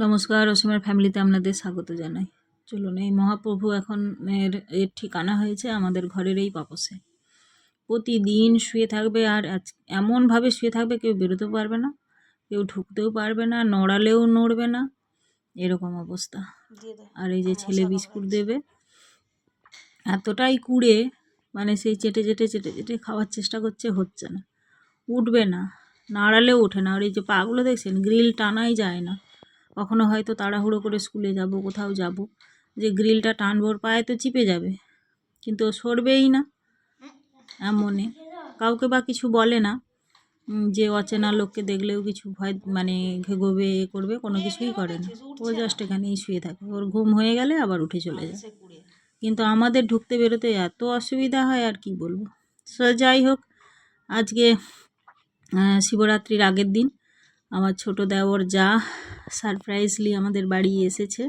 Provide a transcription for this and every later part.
নমস্কার অসীমের ফ্যামিলিতে আপনাদের স্বাগত জানাই। চলুন এই মহাপ্রভু এখন এর এর ঠিকানা হয়েছে আমাদের ঘরের এই পাপসে। প্রতিদিন শুয়ে থাকবে আর আজ এমনভাবে শুয়ে থাকবে কেউ বেরোতেও পারবে না কেউ ঢুকতেও পারবে না নড়ালেও নড়বে না এরকম অবস্থা। আর এই যে ছেলে বিস্কুট দেবে এতটাই কুড়ে মানে সেই চেটে চেটে চেটে চেটে খাওয়ার চেষ্টা করছে হচ্ছে না। উঠবে না নাড়ালেও ওঠে না। আর এই যে পাগুলো দেখছেন গ্রিল টানাই যায় না। কখনো হয়তো তাড়াহুড়ো করে স্কুলে যাব, কোথাও যাব। যে গ্রিলটা টানবোর পায়ে তো চিপে যাবে। কিন্তু সরবেই না এমনই কাউকে বা কিছু বলে না যে অচেনা লোককে দেখলেও কিছু ভয় মানে ঘেগোবে, এ করবে, কোনো কিছুই করে না। ও জাস্ট এখানেই শুয়ে থাকে। ওর ঘুম হয়ে গেলে আবার উঠে চলে যায়। কিন্তু আমাদের ঢুকতে বেরোতে এত অসুবিধা হয়, আর কি বলব? সো যাই হোক, আজকে শিবরাত্রির আগের দিন আমার ছোট দেওর যা সারপ্রাইজলি আমাদের বাড়ি এসেছে।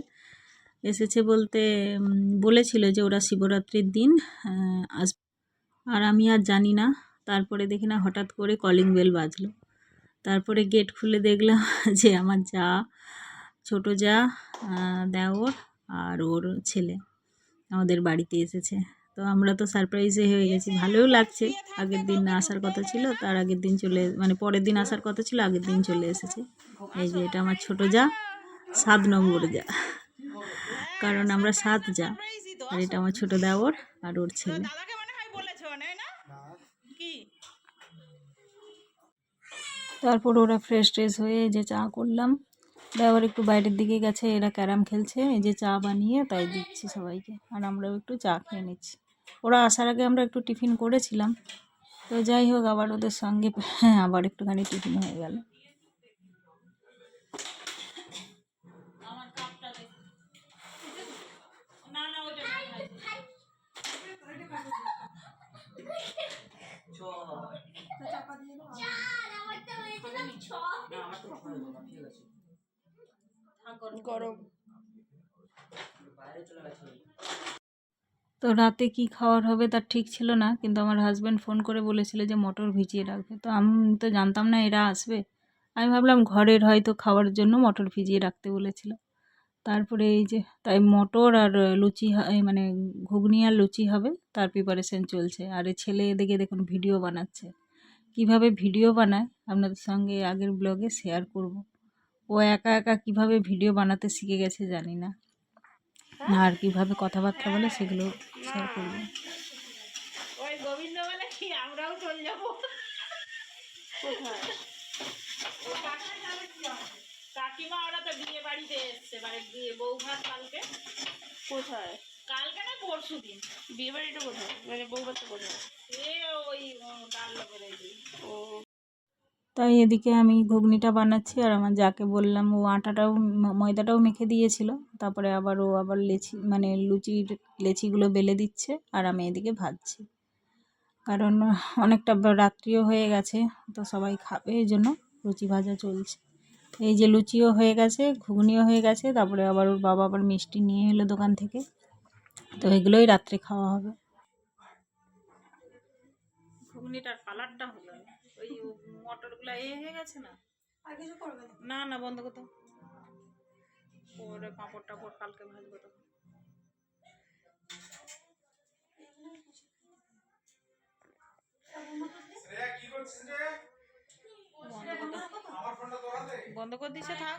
এসেছে বলতে বলেছিল যে ওরা শিবরাত্রির দিন আস, আর আমি আর জানি না। তারপরে দেখি না, হঠাৎ করে কলিং বেল বাজলো। তারপরে গেট খুলে দেখলাম যে আমার যা, ছোট যা দেওর আর ওর ছেলে আমাদের বাড়িতে এসেছে। তো আমরা তো সারপ্রাইজে হয়ে গেছি। ভালোও লাগছে। আগের দিন না আসার কথা ছিল তার আগের দিন চলে মানে পরের দিন আসার কথা ছিল আগের দিন চলে এসেছে। এই যে এটা আমার ছোট যা সাত নম্বর যা। কারণ আমরা সাত যা আর এটা আমার ছোট দেওর আর ওর ছেলে। তারপর ওরা ফ্রেশ ট্রেশ হয়ে যে চা করলাম। দেওয়ার একটু বাইরের দিকে গেছে এরা ক্যারাম খেলছে এই যে চা বানিয়ে তাই দিচ্ছি সবাইকে। আর আমরাও একটু চা খেয়ে নিচ্ছি। ওরা আসার আগে আমরা একটু টিফিন করেছিলাম। তো যাই হোক আবার ওদের সঙ্গে হ্যাঁ আবার একটুখানি টিফিন হয়ে গেল। না না ওটা গরম তো রাতে কি খাওয়ার হবে তার ঠিক ছিল না কিন্তু আমার হাজব্যান্ড ফোন করে বলেছিল যে মটর ভিজিয়ে রাখবে। তো আমি তো জানতাম না এরা আসবে। আমি ভাবলাম ঘরের হয়তো খাওয়ার জন্য মটর ভিজিয়ে রাখতে বলেছিল। তারপরে এই যে তাই মটর আর লুচি মানে ঘুগনি আর লুচি হবে তার প্রিপারেশন চলছে। আর এই ছেলে এদিকে দেখুন ভিডিও বানাচ্ছে। কীভাবে ভিডিও বানায় আপনাদের সঙ্গে আগের ব্লগে শেয়ার করব। ও একা একা কীভাবে ভিডিও বানাতে শিখে গেছে জানি না। আর কীভাবে কথাবার্তা বলে সেগুলো শেয়ার করব। ওই গোবিন্দ বলে কি আমরাও চলে যাব? কাকিমা ওরা তো বিয়ে বাড়িতে এসছে মানে বিয়ে বউ ভাত কালকে। কোথায়? কালকে না পরশু দিন। বিয়ে বাড়িটা কোথায়? মানে বউ বাচ্চা কোথায়? এ ওই ডাল করে ও। তাই এদিকে আমি ঘুগনিটা বানাচ্ছি আর আমার যাকে বললাম ও আটাটাও, ময়দাটাও মেখে দিয়েছিল। তারপরে আবার ও আবার লেচি মানে লুচির লেচিগুলো বেলে দিচ্ছে আর আমি এদিকে ভাজছি। কারণ অনেকটা রাত্রিও হয়ে গেছে, তো সবাই খাবে, এই জন্য লুচি ভাজা চলছে। এই যে লুচিও হয়ে গেছে, ঘুগনিও হয়ে গেছে, তারপরে আবার ওর বাবা আবার মিষ্টি নিয়ে এলো দোকান থেকে। তো এগুলোই রাত্রে খাওয়া হবে। ঘুগনিটার কালারটা হলো। ওই মটরগুলো এ হয়ে গেছে না? না? না বন্ধ করতো পরে পাঁপড় টাপড় কালকে ভাজবো তো বন্ধ করে দিছে থাক।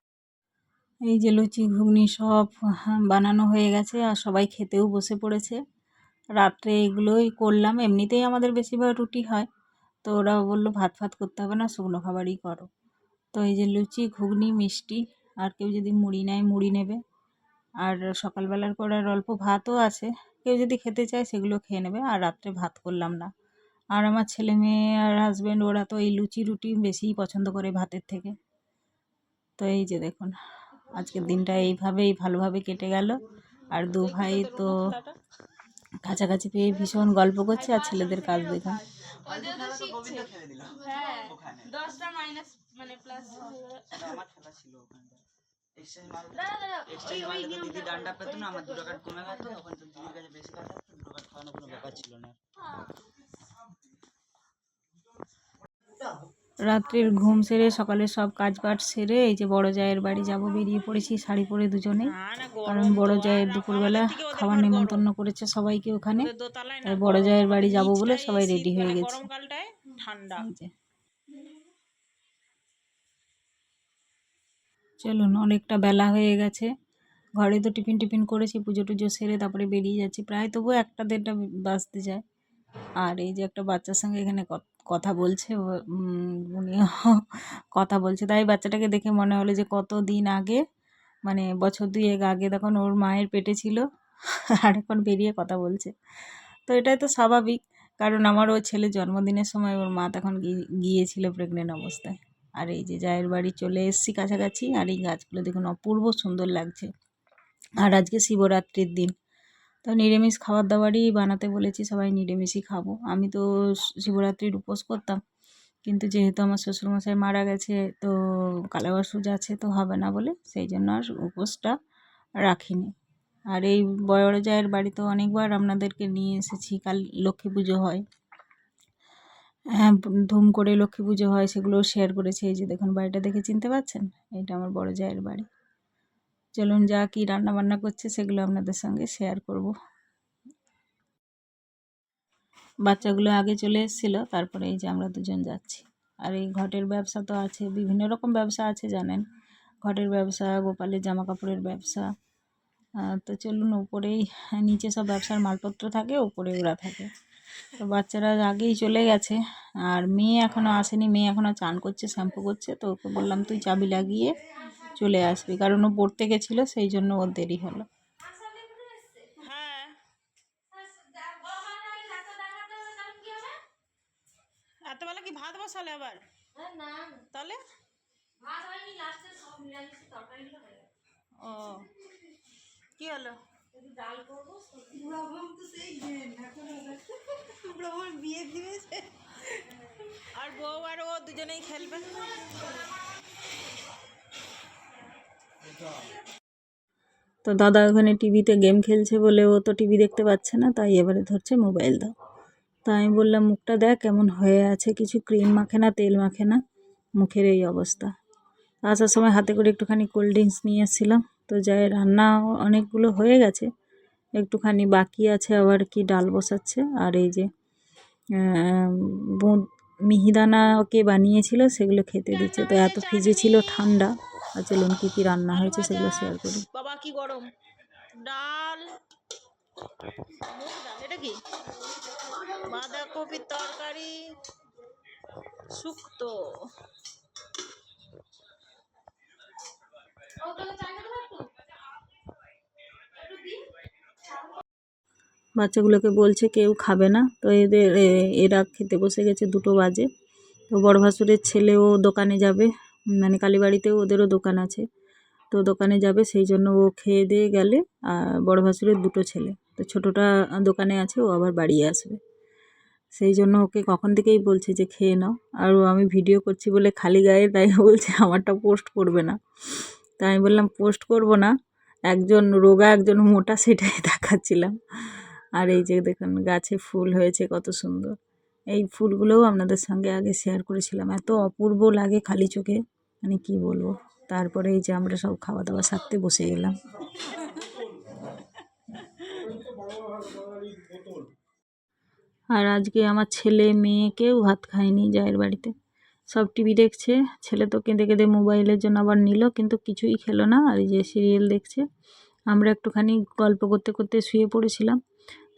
এই যে লুচি ঘুগনি সব হ্যাঁ, বানানো হয়ে গেছে আর সবাই খেতেও বসে পড়েছে। রাত্রে এগুলোই করলাম। এমনিতেই আমাদের বেশিরভাগ রুটি হয়। তো ওরা বলল, ভাত ফাত করতে হবে না, শুকনো খাবারই করো। তো এই যে লুচি, ঘুগনি, মিষ্টি, আর কেউ যদি মুড়ি নেয়, মুড়ি নেবে। আর সকালবেলার করে আর অল্প ভাতও আছে। কেউ যদি খেতে চায়, সেগুলো খেয়ে নেবে। আর রাত্রে ভাত করলাম না। আর আমার ছেলে মেয়ে আর হাজব্যান্ড ওরা তো এই লুচি রুটি বেশিই পছন্দ করে ভাতের থেকে। তো এই যে দেখুন, আজকের দিনটা এইভাবেই ভালোভাবে কেটে গেল। আর দু ভাই তো কাছাকাছি পেয়ে ভীষণ গল্প করছে, আর ছেলেদের কাজ হ্যাঁ দশটা মাইনাস মানে প্লাস আমার খেলা ছিল ওখানটা। দিদি ডান্ডা পেতো না আমার দুটো কার্ড কমে গেতো তখন তো দিদির কাছে বেশি থাকতো দুটো কার্ড খাওয়ানো কোনো ব্যাপার ছিল না রাত্রির ঘুম সেরে সকালে সব কাজ বাজ সেরে এই যে বড় জায়ের বাড়ি যাব বেরিয়ে পড়েছি শাড়ি পরে দুজনেই। না না কারণ বড় জায়ের দুপুরবেলা খাবার নিমন্ত্রণ করেছে সবাইকে ওখানে। তাই বড় জায়ের বাড়ি যাব বলে সবাই রেডি হয়ে মানে গেছে। ঠান্ডা। চলুন অনেকটা বেলা হয়ে গেছে। ঘরে তো টিফিন টিফিন করেছি পুজো টুজো সেরে তারপরে বেরিয়ে যাচ্ছি। প্রায় তবু একটা দেড়টা বাজতে যায়। আর এই যে একটা বাচ্চার সঙ্গে এখানে ক- কথা বলছে উনিও কথা বলছে। তাই বাচ্চাটাকে দেখে মনে হলো যে কত দিন আগে মানে বছর দুয়েক আগে তখন ওর মায়ের পেটে ছিল আর এখন বেরিয়ে কথা বলছে। তো এটাই তো স্বাভাবিক, কারণ আমার ওর ছেলে জন্মদিনের সময় ওর মা তখন গিয়েছিল প্রেগনেন্ট অবস্থায়। আর এই যে জায়ের বাড়ি চলে এসেছি কাছাকাছি, আর এই গাছগুলো দেখুন অপূর্ব সুন্দর লাগছে। আর আজকে শিবরাত্রির দিন। তো নিরামিষ খাবার দাবারই বানাতে বলেছি, সবাই নিরামিষই খাব। আমি তো শিবরাত্রির উপোস করতাম, কিন্তু যেহেতু আমার শ্বশুরমশাই মারা গেছে, তো কালাবাসুজ আছে, তো হবে না বলে সেই জন্য আর উপোসটা রাখিনি। আর এই বড় জায়ের বাড়িতে অনেকবার আপনাদেরকে নিয়ে এসেছি, কাল লক্ষ্মী পুজো হয়। হ্যাঁ ধুম করে লক্ষ্মী পুজো হয় সেগুলো শেয়ার করেছি, এই যে দেখুন, বাড়িটা দেখে চিনতে পারছেন? এটা আমার বড় জায়ের বাড়ি। চলুন যা কি রান্না বান্না করছে সেগুলো আপনাদের সঙ্গে শেয়ার করব। বাচ্চাগুলো আগে চলে এসেছিল, তারপরে এই যে আমরা দুজন যাচ্ছি। আর এই ঘটের ব্যবসা তো আছে, বিভিন্ন রকম ব্যবসা আছে জানেন। ঘটের ব্যবসা, গোপালের জামা কাপড়ের ব্যবসা তো চলুন উপরেই, নিচে সব ব্যবসার মালপত্র থাকে ওপরে ওরা থাকে। তো বাচ্চারা আগেই চলে গেছে, আর মেয়ে এখনও আসেনি, মেয়ে এখনও চান করছে, শ্যাম্পু করছে, তো ওকে বললাম, তুই চাবি লাগিয়ে চলে আসবি, কারণ ও পড়তে গেছিল, সেই জন্য ওর দেরি হলো। হ্যাঁ। এতবেলা কি ভাত বসালে আবার? তাহলে? ও, কি হলো? আর বউ আর ও দুজনেই খেলবে? তো দাদা ওখানে টিভিতে গেম খেলছে বলে ও তো টিভি দেখতে পাচ্ছে না, তাই এবারে ধরছে মোবাইল দাও। তা আমি বললাম, মুখটা দেখ, কেমন হয়ে আছে, কিছু ক্রিম মাখে না, তেল মাখে না, মুখের এই অবস্থা। আসার সময় হাতে করে একটুখানি কোল্ড ড্রিঙ্কস নিয়ে এসেছিলাম তো যাই, রান্না অনেকগুলো হয়ে গেছে, একটুখানি বাকি আছে, আবার কি ডাল বসাচ্ছে, আর এই যে বুঁদ মিহিদানা ওকে বানিয়েছিল, সেগুলো খেতে দিচ্ছে। তো এত ফ্রিজে ছিল ঠান্ডা। আর চলুন কী কী রান্না হয়েছে সেগুলো শেয়ার করি। বাবা কি গরম? ডাল এটা কি? বাঁধাকপির তরকারি শুক্তো। বাচ্চাগুলোকে বলছে কেউ খাবে না তো এদের এরা খেতে বসে গেছে দুটো বাজে। তো বড় ভাসুরের ছেলেও দোকানে যাবে। মানে কালীবাড়িতেও ওদেরও দোকান আছে। তো দোকানে যাবে, সেই জন্য ও খেয়ে দিয়ে গেলে, আর বড় ভাসুরের দুটো ছেলে। তো ছোটোটা দোকানে আছে, ও আবার বাড়ি আসবে। সেই জন্য ওকে কখন থেকেই বলছে যে খেয়ে নাও। আর ও আমি ভিডিও করছি বলে খালি গায়ে, তাই বলছে আমারটা পোস্ট করবে না। তাই আমি বললাম, পোস্ট করব না। একজন রোগা, একজন মোটা, সেটাই দেখাচ্ছিলাম। আর এই যে দেখুন, গাছে ফুল হয়েছে, কত সুন্দর। এই ফুলগুলোও আপনাদের সঙ্গে আগে শেয়ার করেছিলাম। এত অপূর্ব লাগে খালি চোখে। মানে কি বলব? তারপরে এই যে আমরা সব খাওয়া দাওয়া সারতে বসে গেলাম। আর আজকে আমার ছেলে মেয়ে কেউ ভাত খায়নি জায়ের বাড়িতে। সব টিভি দেখছে। ছেলে তো কেঁদে কেঁদে মোবাইলের জন্য আবার নিল, কিন্তু কিছুই খেলো না। আর এই যে সিরিয়াল দেখছে। আমরা একটুখানি গল্প করতে করতে শুয়ে পড়েছিলাম।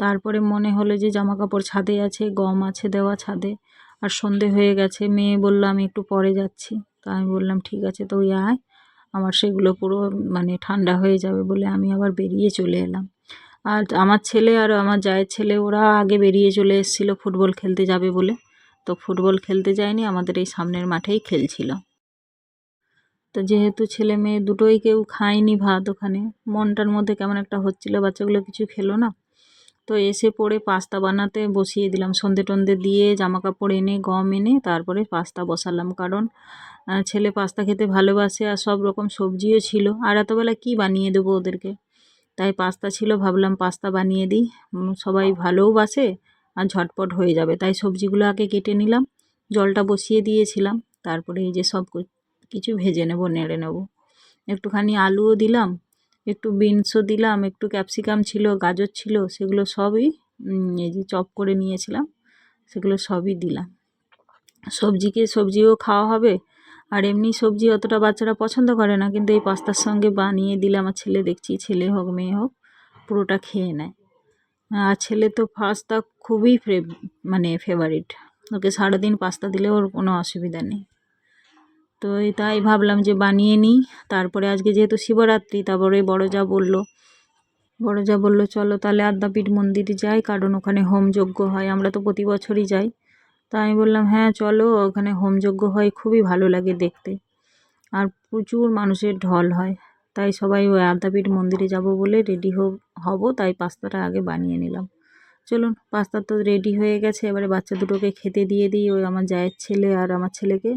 তারপরে মনে হলো যে জামা কাপড় ছাদে আছে, গম আছে, দেওয়া ছাদে। আর সন্ধে হয়ে গেছে, মেয়ে বলল, আমি একটু পরে যাচ্ছি। তা আমি বললাম, ঠিক আছে তো ওই আয়। আমার সেগুলো পুরো মানে ঠান্ডা হয়ে যাবে বলে আমি আবার বেরিয়ে চলে এলাম। আর আমার ছেলে আর আমার জায়ের ছেলে, ওরা আগে বেরিয়ে চলে এসেছিল ফুটবল খেলতে যাবে বলে। তো ফুটবল খেলতে যায়নি, আমাদের এই সামনের মাঠেই খেলছিল। তো যেহেতু ছেলে মেয়ে দুটোই কেউ খায়নি ভাত ওখানে, মনটার মধ্যে কেমন একটা হচ্ছিল, বাচ্চাগুলো কিছু খেলো না। তো এসে পড়ে পাস্তা বানাতে বসিয়ে দিলাম। সন্ধে টন্ধে দিয়ে জামা কাপড় এনে, গম এনে, তারপরে পাস্তা বসালাম। কারণ ছেলে পাস্তা খেতে ভালোবাসে আর সব রকম সবজিও ছিল। আর এতবেলা কী বানিয়ে দেবো ওদেরকে? তাই পাস্তা ছিল, ভাবলাম পাস্তা বানিয়ে দিই। সবাই ভালোও বাসে আর ঝটপট হয়ে যাবে। তাই সবজিগুলো আগে কেটে নিলাম, জলটা বসিয়ে দিয়েছিলাম। তারপরে এই যে সব কিছু ভেজে নেব, নেড়ে নেব। একটুখানি আলুও দিলাম একটু বিনসও দিলাম, একটু ক্যাপসিকাম ছিল, গাজর ছিল, সেগুলো সবই এই যে চপ করে নিয়েছিলাম, সেগুলো সবই দিলাম। সবজিকে, সবজিও খাওয়া হবে, আর এমনি সবজি অতটা বাচ্চারা পছন্দ করে না, কিন্তু এই পাস্তার সঙ্গে বানিয়ে দিলে আমার ছেলে দেখছি ছেলে হোক, মেয়ে হোক, পুরোটা খেয়ে নেয়। আর ছেলে তো পাস্তা খুবই মানে ফেভারিট ওকে সারাদিন পাস্তা দিলে ওর কোনো অসুবিধা নেই। তো তাই ভাবলাম যে বানিয়ে নিই। তারপরে আজকে যেহেতু শিবরাত্রি তারপরে বড় যা বলল। বড় যা বলল, চলো তাহলে আদ্যাপীঠ মন্দিরে যাই, কারণ ওখানে হোমযজ্ঞ হয়, আমরা তো প্রতি বছরই যাই। তা আমি বললাম হ্যাঁ চলো, ওখানে হোমযজ্ঞ হয়, খুবই ভালো লাগে দেখতে। আর প্রচুর মানুষের ঢল হয়। তাই সবাই ওই আদ্যাপীঠ মন্দিরে যাব বলে রেডি হব, তাই পাস্তাটা আগে বানিয়ে নিলাম। চলুন, পাস্তা তো রেডি হয়ে গেছে, এবারে বাচ্চা দুটোকে খেতে দিয়ে দিই, ওই আমার জায়ের ছেলে আর আমার ছেলেকে।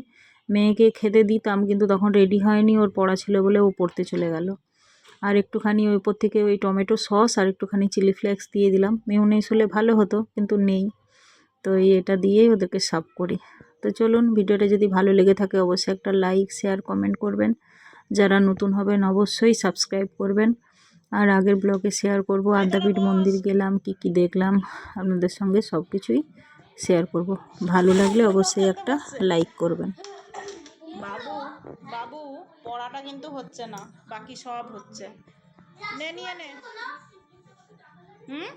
মেয়েকে খেতে দিতাম, কিন্তু তখন রেডি হয়নি, ওর পড়া ছিল বলে ও পড়তে চলে গেল। আর একটুখানি ওই উপর থেকে ওই টমেটো সস আর একটুখানি চিলি ফ্লেক্স দিয়ে দিলাম। মেয়োনেজ হলে ভালো হতো, কিন্তু নেই। তো এই এটা দিয়েই ওদেরকে সার্ভ করি। তো চলুন, ভিডিওটা যদি ভালো লেগে থাকে অবশ্যই একটা লাইক শেয়ার কমেন্ট করবেন। যারা নতুন হবেন অবশ্যই সাবস্ক্রাইব করবেন। আর আগের ব্লগে শেয়ার করব। আদ্যাপীঠ মন্দির গেলাম, কি কি দেখলাম, আপনাদের সঙ্গে সব কিছুই শেয়ার করব। ভালো লাগলে অবশ্যই একটা লাইক করবেন। বাবু বাবু, পড়াটা কিন্তু হচ্ছে না, বাকি সব হচ্ছে। নে, নিয়ে নে। হুম?